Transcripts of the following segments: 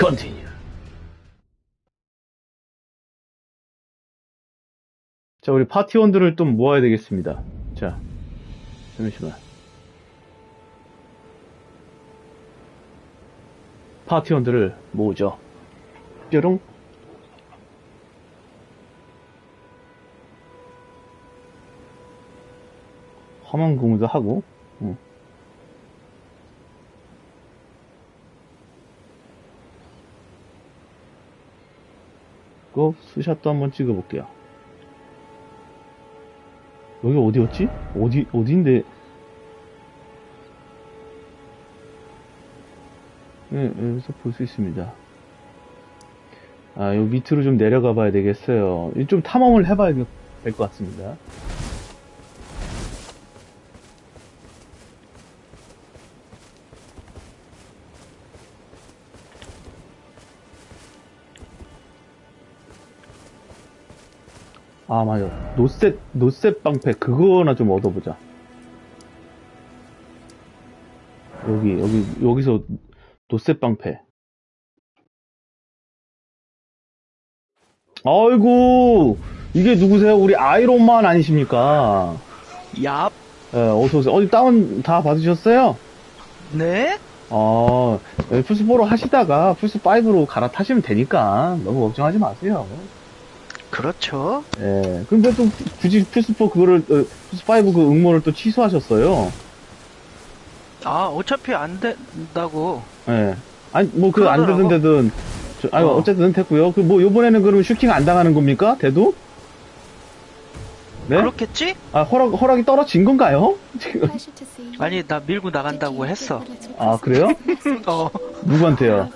continue. 자, 우리 파티원들을 좀 모아야 되겠습니다. 자, 잠시만. 파티원들을 모으죠. 뾰롱. 화면 공유도 하고, 응. 그 스샷도 한번 찍어볼게요. 여기 어디였지? 어디, 어디인데? 네, 여기서 볼 수 있습니다. 아, 요 밑으로 좀 내려가 봐야 되겠어요. 이좀 탐험을 해봐야 될 것 같습니다. 아, 맞아. 노셋, 노셋 방패, 그거나 좀 얻어보자. 여기, 여기, 여기서 노셋 방패. 아이고, 이게 누구세요? 우리 아이론만 아니십니까? 얍. 예, 어서오세요. 어디 다운 다 받으셨어요? 네? 어, 예, 플스4로 하시다가 플스5로 갈아타시면 되니까 너무 걱정하지 마세요. 그렇죠. 예. 근데 또 굳이 플스4 그거를, 어, 플스5 그 응모를 또 취소하셨어요. 아, 어차피 안 된다고. 예. 아니, 뭐, 그, 안 그러더라고. 되던 데든, 저, 아니, 어. 어. 쨌든 됐고요. 그, 뭐, 요번에는 그럼 슈팅 안 당하는 겁니까? 대도? 네? 그렇겠지? 아, 허락, 허락이 떨어진 건가요? 지금. 아니, 나 밀고 나간다고 했어. 아, 그래요? 어, 누구한테요?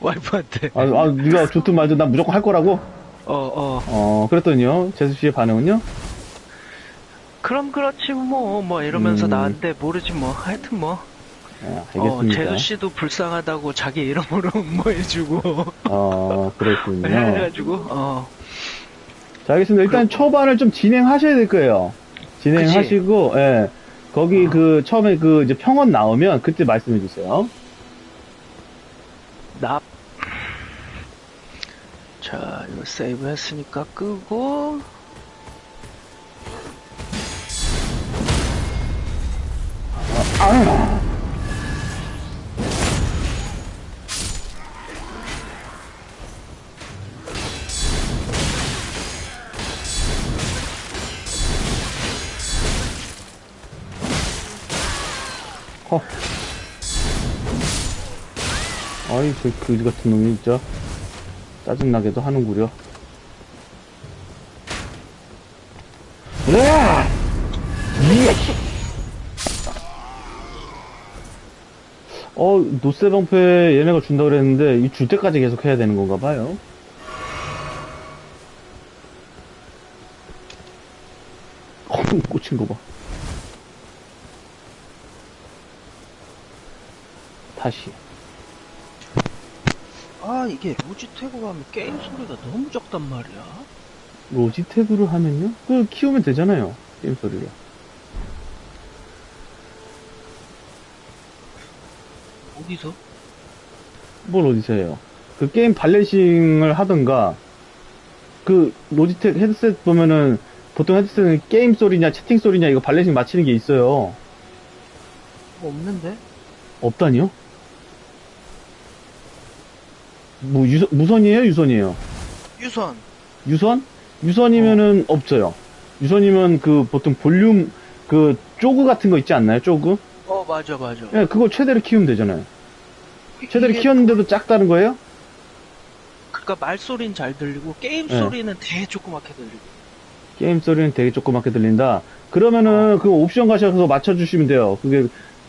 와이프한테. 아, 아, 네가 좋든 말든 난 무조건 할 거라고? 어, 어. 어, 그랬더니요. 제수 씨의 반응은요? 그럼 그렇지, 뭐, 뭐, 이러면서 음. 나한테 모르지, 뭐. 하여튼 뭐. 예, 어, 알겠습니다. 제수 씨도 불쌍하다고 자기 이름으로 응모해주고. 어, 그랬군요. 해가지고, 어. 자, 알겠습니다. 일단 초반을 좀 진행하셔야 될 거예요. 진행하시고, 예. 거기 어. 그, 처음에 그, 이제 평원 나오면 그때 말씀해 주세요. 납. 자, 이거 세이브 했으니까 끄고. 허. 아이, 저 그지 같은 놈이 진짜 짜증나게도 하는구려. 으아! 어, 노세 방패 얘네가 준다 그랬는데, 이 줄 때까지 계속 해야 되는 건가 봐요. 어, 꽂힌 거 봐. 다시. 아, 이게 로지테고 하면 게임 소리가 너무 적단 말이야. 로지텍으로 하면요? 그 키우면 되잖아요. 게임 소리를. 어디서? 뭘 어디서 해요? 그 게임 발레싱을 하던가, 그 로지텍 헤드셋 보면은 보통 헤드셋은 게임 소리냐 채팅 소리냐 이거 발레싱 맞히는 게 있어요. 뭐 없는데? 없다니요? 뭐 유선, 무선이에요? 유선이에요? 유선. 유선? 유선이면은 없어요. 유선이면 그 보통 볼륨 그 쪼그 같은 거 있지 않나요? 쪼그? 어, 맞아, 맞아. 예, 그거 최대로 키우면 되잖아요. 최대로 이게 키웠는데도 작다는 거예요? 그니까 말소리는 잘 들리고 게임 네. 소리는 되게 조그맣게 들리고 게임 소리는 되게 조그맣게 들린다. 그러면은 그 옵션 가셔서 맞춰주시면 돼요. 그게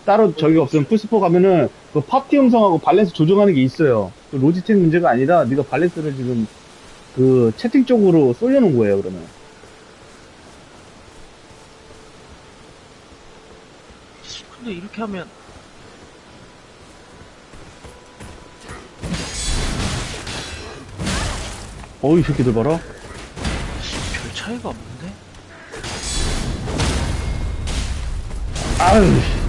따로 저기가 없으면 플스4 가면은 그 파티 음성하고 밸런스 조정하는 게 있어요. 그 로지텍 문제가 아니라 네가 밸런스를 지금 그 채팅 쪽으로 쏠려놓은 거예요, 그러면. 근데 이렇게 하면 어이, 새끼들 봐라. 별 차이가 없는데? 아유,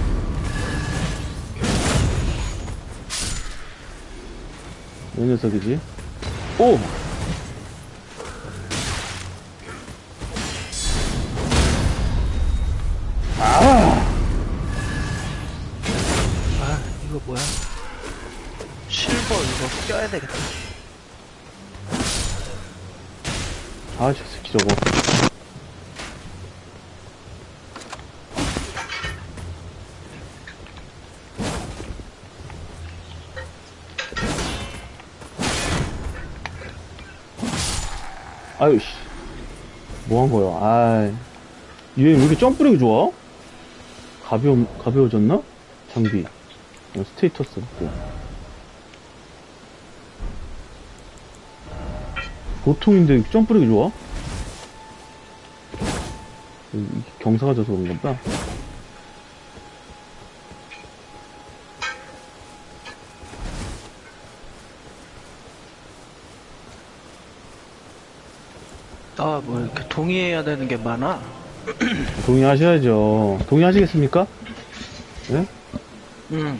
씨. 왜 녀석이지? 오! 아! 아, 이거 뭐야? 실버 이거 껴야 되겠다. 아, 저 새끼 저거. 아유, 씨. 뭐한 거야? 아이. 얘 왜 이렇게 점프력이 좋아? 가벼워, 가벼워졌나? 장비. 어, 스테이터스 없고. 보통인데 점프력이 좋아? 경사가 져서 그런가 뭐 이렇게 동의해야 되는 게 많아? 동의하셔야죠. 동의하시겠습니까? 예? 응.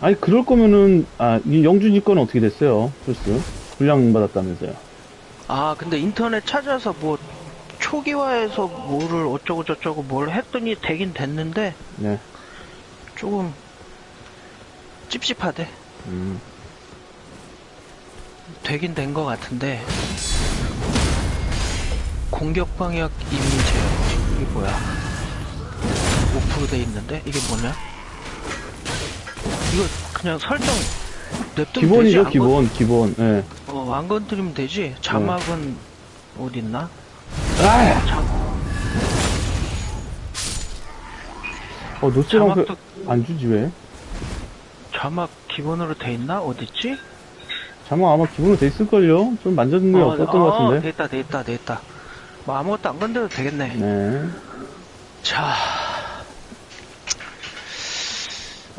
아니, 그럴 거면은, 아, 이 영준이 거는 어떻게 됐어요? 플스. 분량 받았다면서요. 아, 근데 인터넷 찾아서 뭐 초기화해서 뭐를 어쩌고 저쩌고 뭘 했더니 되긴 됐는데 네. 조금 찝찝하대. 음. 되긴 된것 같은데 공격 방역 이미 제어 이게 뭐야 5%돼 있는데 이게 뭐냐 이거 그냥 설정 냅두면 기본이죠, 안 건- 기본, 기본. 예. 어, 안 건드리면 되지 자막은 어디 있나 아! 자, 어, 노스랑 자막도 안 주지, 왜? 자막 기본으로 돼 있나 어딨지 자막 아마 기본으로 돼 있을걸요? 좀 만졌는 게 어, 없었던 것 어, 같은데. 됐다 됐다 됐다 뭐 아무것도 안 건드려도 되겠네 네. 자,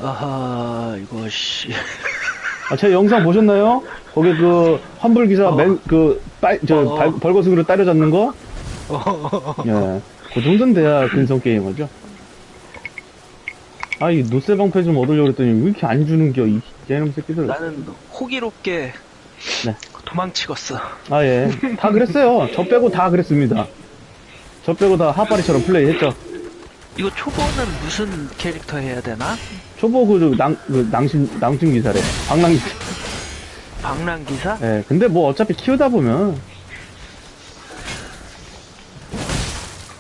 아하, 이거, 씨. 아, 제 영상 보셨나요? 거기 그, 환불 기사 어. 맨, 그, 빨, 저, 어. 발- 벌거숭이로 때려잡는 거? 예. 그 정도는 돼야 근성 게이머죠. 아, 이 노세방패 좀 얻으려고 그랬더니 왜 이렇게 안 주는 겨, 이 개놈 새끼들. 나는 호기롭게 네. 도망치겠어. 아, 예. 다 그랬어요. 저 빼고 다 그랬습니다. 저 빼고 다 하파리처럼 플레이 했죠. 이거 초보는 무슨 캐릭터 해야 되나? 초보 그, 저 낭, 그, 낭심, 낭심 기사래. 방랑 기사. 방랑기사? 예. 근데 뭐 어차피 키우다 보면,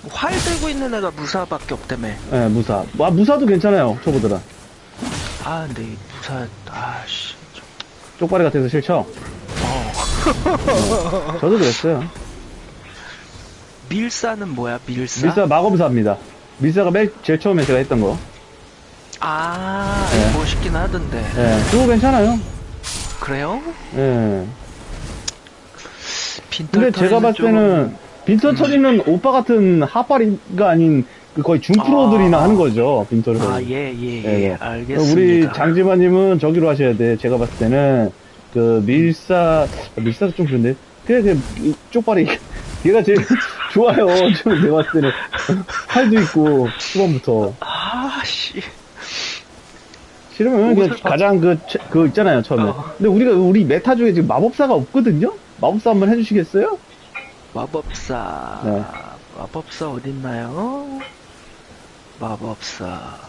활 들고 있는 애가 무사밖에 없다며. 예, 무사. 아, 무사도 괜찮아요, 초보들은. 아, 근데 이 무사, 아씨. 쪽발이 같아서 싫죠? 어. 저도 그랬어요. 밀사는 뭐야, 밀사? 밀사 마검사입니다. 밀사가 맨 제일 처음에 제가 했던 거. 아, 네. 멋있긴 하던데. 예, 그거 괜찮아요. 그래요? 예. 빈털 근데 제가 봤을 때는 빈터 처리는 오빠 같은 하파리가 아닌 그 거의 준프로들이나 아. 하는 거죠. 빈터를. 아, 예, 예, 예. 예, 예. 알겠습니다. 우리 장지마님은 저기로 하셔야 돼. 제가 봤을 때는 그 밀사 밀사도 좀 그런데 그래 그이 쪽발이 얘가 제일 좋아요. 좀 내가 봤을 때는 팔도 있고 초반부터 아, 씨. 싫으면 그냥 옷을 가장 그, 최- 그 있잖아요 처음에. 어. 근데 우리가 우리 메타 중에 지금 마법사가 없거든요. 마법사 한번 해주시겠어요? 마법사. 네. 마법사 어딨나요? 마법사.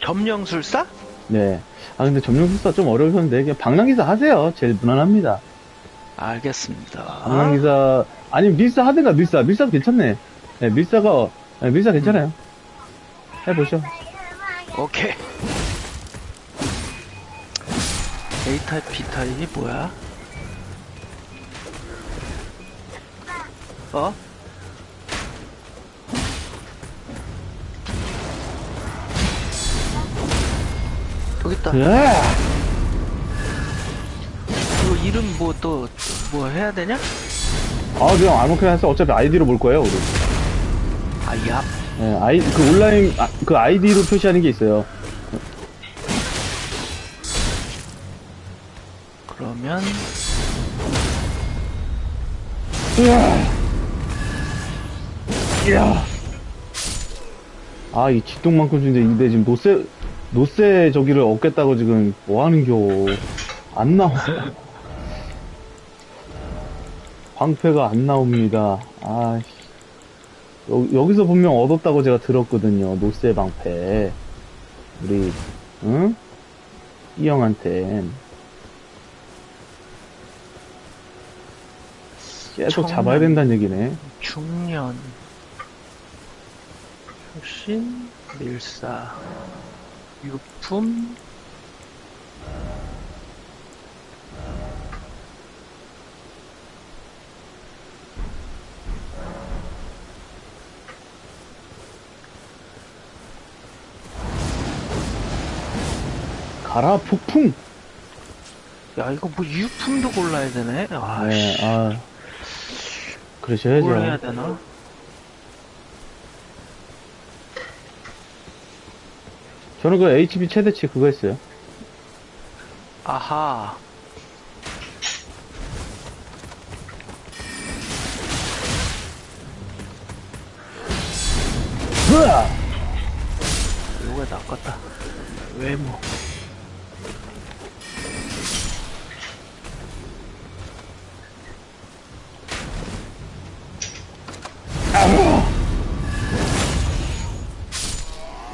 점령술사? 네. 아 근데 점령술사 좀 어려우셨는데 그냥 방랑 기사 하세요. 제일 무난합니다. 알겠습니다. 방랑 기사 아니면 밀사 하든가 밀사 밀사도 괜찮네. 네, 밀사가 네, 밀사 괜찮아요. 해보죠. 오케이. A타입, B타입이 뭐야? 어? 여기 있다. 예. 이거 이름 뭐 또 뭐 해야 되냐? 아 그냥 아무렇게나 해서 어차피 아이디로 볼 거예요 우리. 아, 야. 네, 아이 그 온라인 아, 그 아이디로 표시하는 게 있어요. 그러면 이야. 아, 이 직동만큼 주는데, 근데 지금 노세, 노세 저기를 얻겠다고 지금 뭐 하는겨. 안 나와. 방패가 안 나옵니다. 아씨. 여, 여기서 분명 얻었다고 제가 들었거든요. 노쇠 방패. 우리, 응? 이 형한텐. 계속 잡아야 된다는 얘기네. 중년 효신 밀사 유품 가라, 폭풍! 야 이거 뭐 유품도 골라야 되네 아 네, 씨, 아. 그러셔야죠. 뭘 해야 되나 저는 그 HB 최대치 그거 했어요. 아하 으아! 이거가 낚았다 외모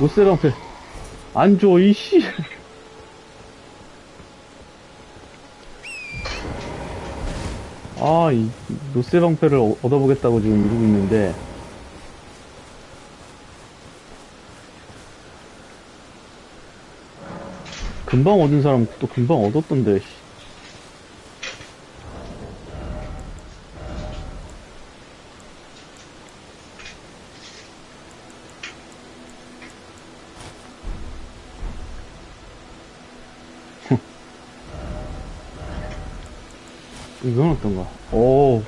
노쇠 방패. 안 줘, 이씨. 아, 이 노쇠 방패를 어- 얻어보겠다고 지금 이러고 있는데. 금방 얻은 사람 또 금방 얻었던데, 씨. 이건 어떤가? 오.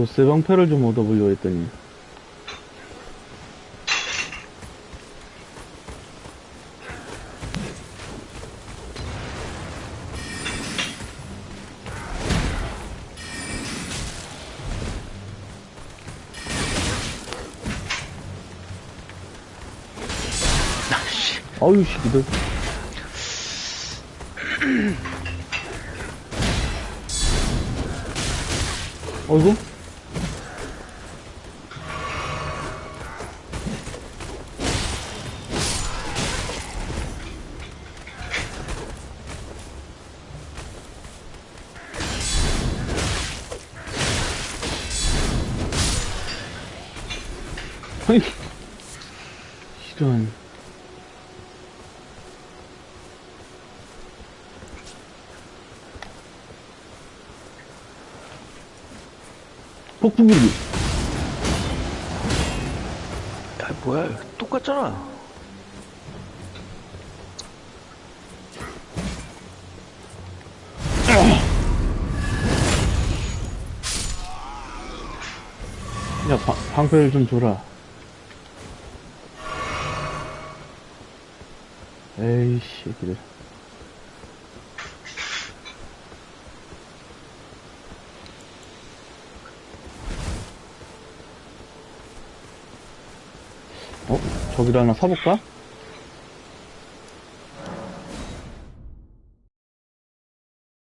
노쇠 방패를 좀 얻어보려고 했더니. 아유, 씨, 이들. 어이구? 아니, 이런. 폭풍기기. 야 뭐야 똑같잖아 야, 방, 방패를 좀 줘라. 에이씨, 새끼들. 어? 저기를 하나 사볼까?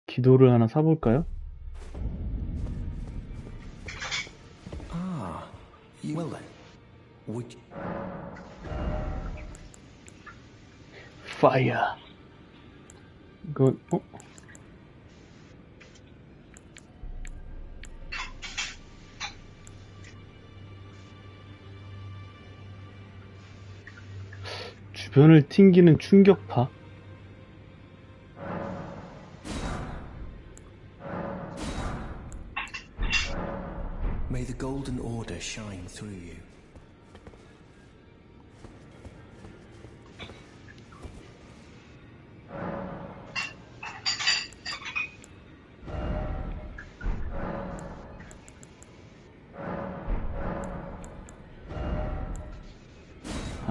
기도를 하나 사볼까요? 파이어. 이거, 어? 주변을 튕기는 충격파? may the golden order shine through you.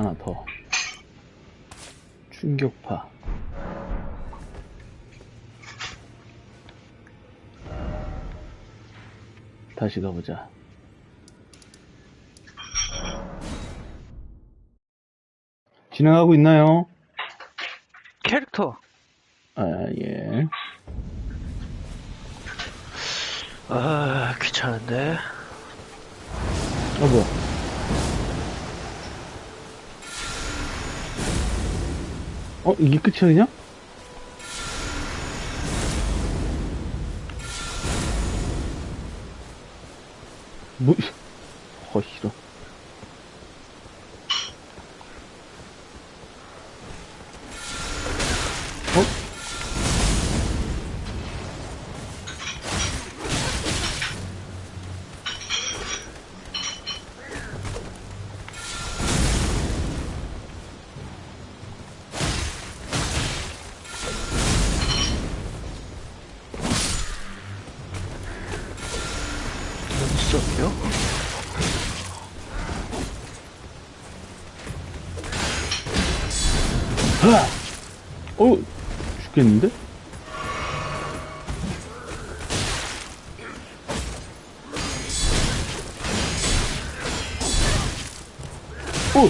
하나 더. 충격파. 다시 가보자. 진행하고 있나요? 캐릭터. 아, 예. 아, 귀찮은데. 어, 뭐 어, 이게 끝이야, 뭐, 어, 싫어. 어? 죽겠는데? 오!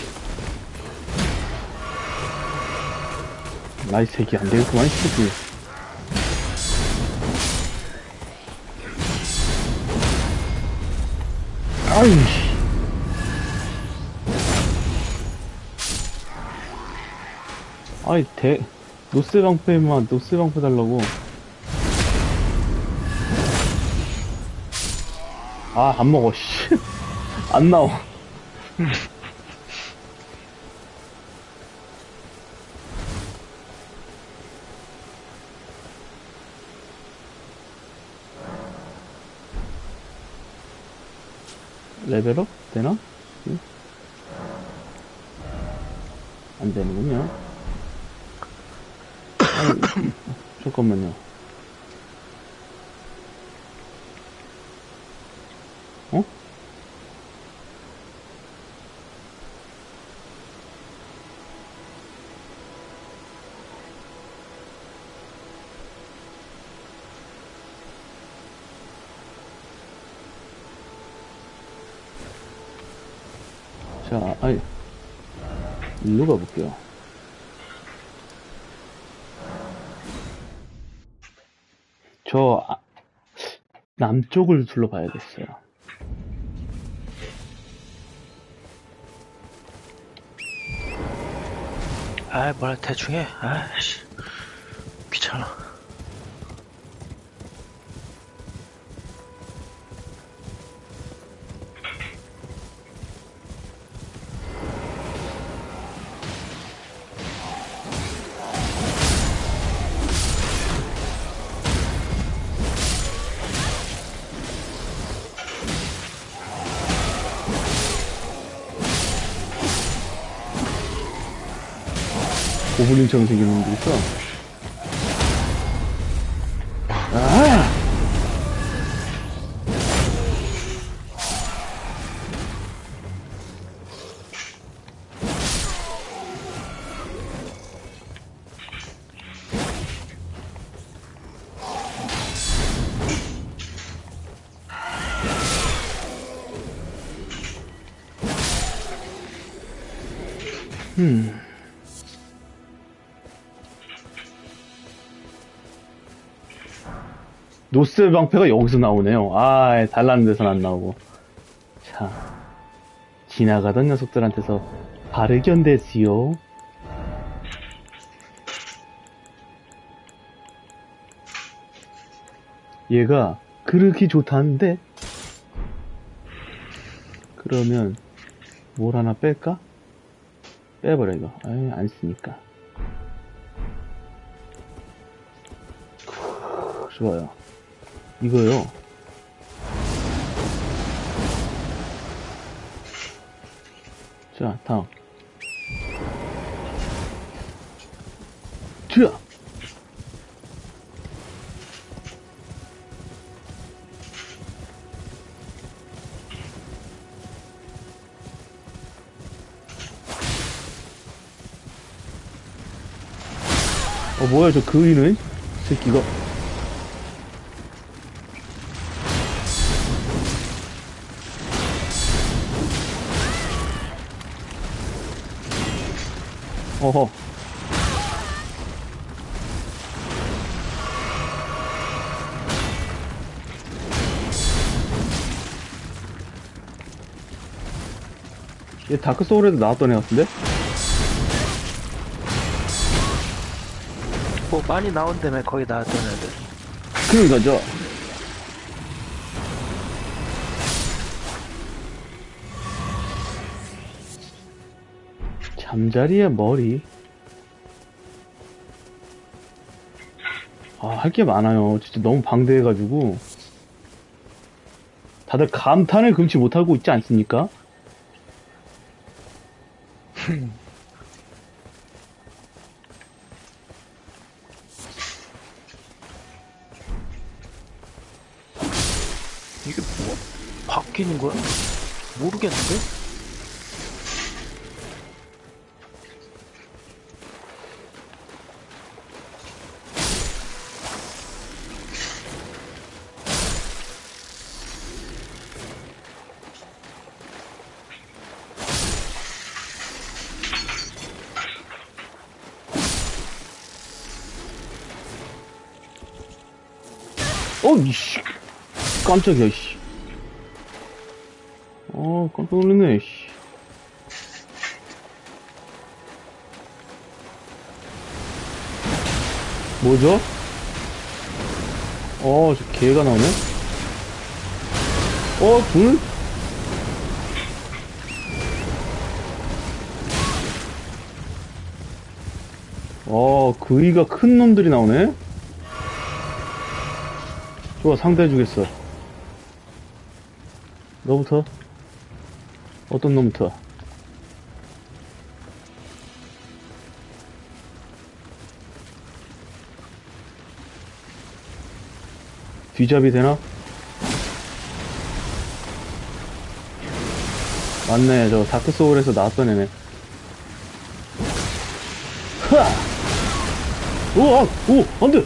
나이 새끼 안 되겠구만, 이 새끼. 아이씨. 아이, 대, 노스 방패만, 노스 방패 달라고. 아, 안 먹어, 씨. 안 나와. 레벨업? 되나? 응? 안 되는군요. 아니, 잠깐만요. 어? 자, 아이, 일로 가볼게요. 저, 아, 남쪽을 둘러봐야겠어요. 아, 뭐라 대충 해. 아씨. 귀찮아. 고블린처럼 생긴 놈도 있어. 노스 방패가 여기서 나오네요. 아, 달라는 데선 안 나오고. 자, 지나가던 녀석들한테서 바르견되지요. 얘가 그렇게 좋다는데? 그러면 뭘 하나 뺄까? 빼버려 이거. 아이, 안 쓰니까. 좋아요. 이거요. 자, 다음. 자! 어, 뭐야, 저 그이는? 새끼가. 어허. 얘 다크 소울에도 나왔던 애 같은데? 뭐 많이 나온다며 거기 나왔던 애들. 그러니까죠. 잠자리에 머리. 아, 할 게 많아요. 진짜 너무 방대해가지고. 다들 감탄을 금치 못하고 있지 않습니까? 이게 뭐 바뀌는 거야? 모르겠는데? 이씨. 깜짝이야, 씨. 어, 깜짝 놀랐네, 씨. 뭐죠? 어, 저 개가 나오네? 어, 둘? 어, 그이가 큰 놈들이 나오네? 좋아, 상대해 주겠어. 너부터? 어떤 놈부터? 뒤잡이 되나? 맞네, 저 다크 소울에서 나왔던 애네. 흐아! 오, 아, 오, 안 돼!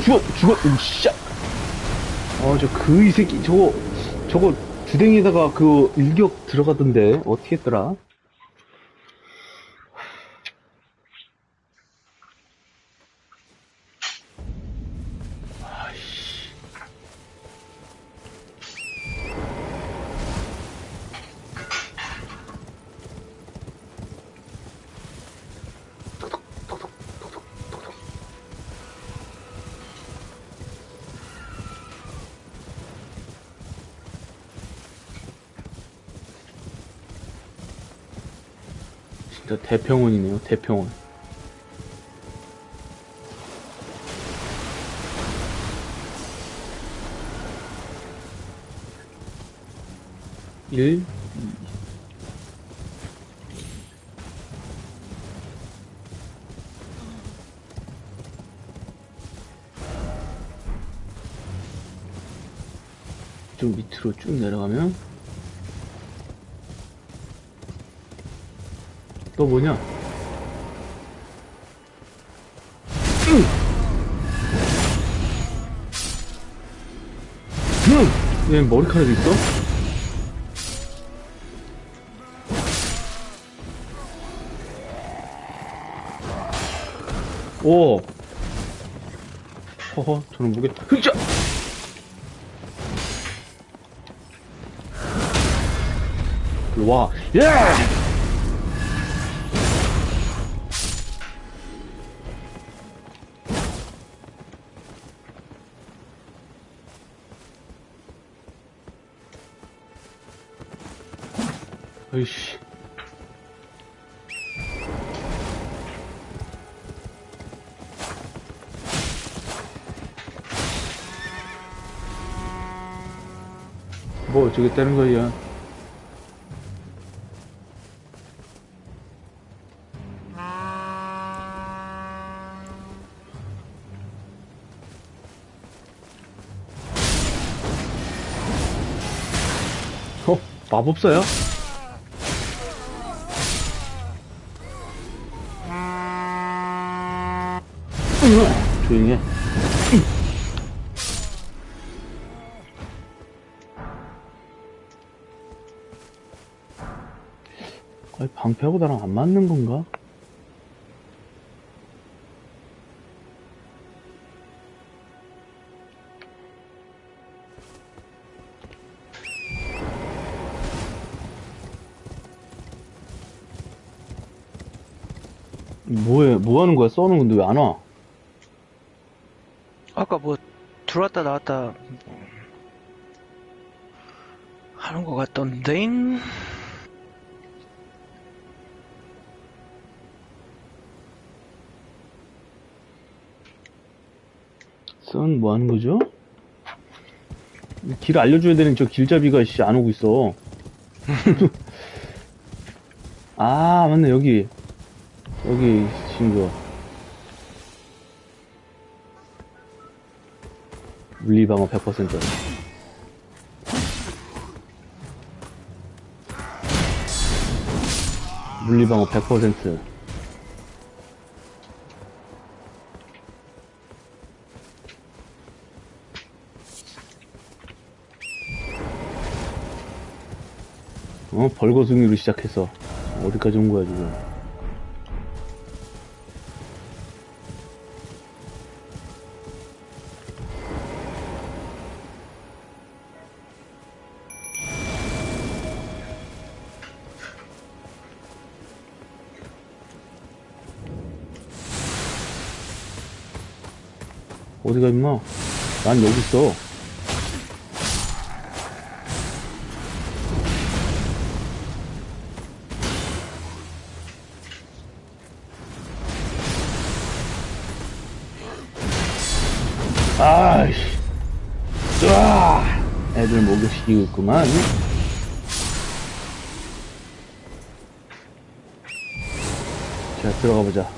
죽어, 죽어, 이 씨. 어, 저그 이 새끼, 저거, 저거 주댕이에다가 그 일격 들어가던데, 어떻게 했더라? 진짜 대평원이네요, 대평원. 일, 좀 밑으로 쭉 내려가면 또 뭐냐? 응! 얘 머리카락이 있어? 오! 허허, 저는 무게, 흑자! 와. 예! 어쩌겠다는 거야. 어? 마법사야? 조용히 해. 방패하고 나랑 안 맞는 건가? 뭐해, 뭐 하는 거야? 써는 건데 왜 안 와? 아까 뭐 들어왔다 나왔다 하는 것 같던데 썬뭐 하는 거죠? 길 알려줘야 되는 저 길잡이가 씨 안 오고 있어. 아 맞네 여기 여기 친구 물리방어 100% 물리방어 100% 어 벌거숭이로 시작해서 어디까지 온 거야 지금? 어디가 임마 난 여기 있어 애들 목욕시키고 있구만. 자 들어가 보자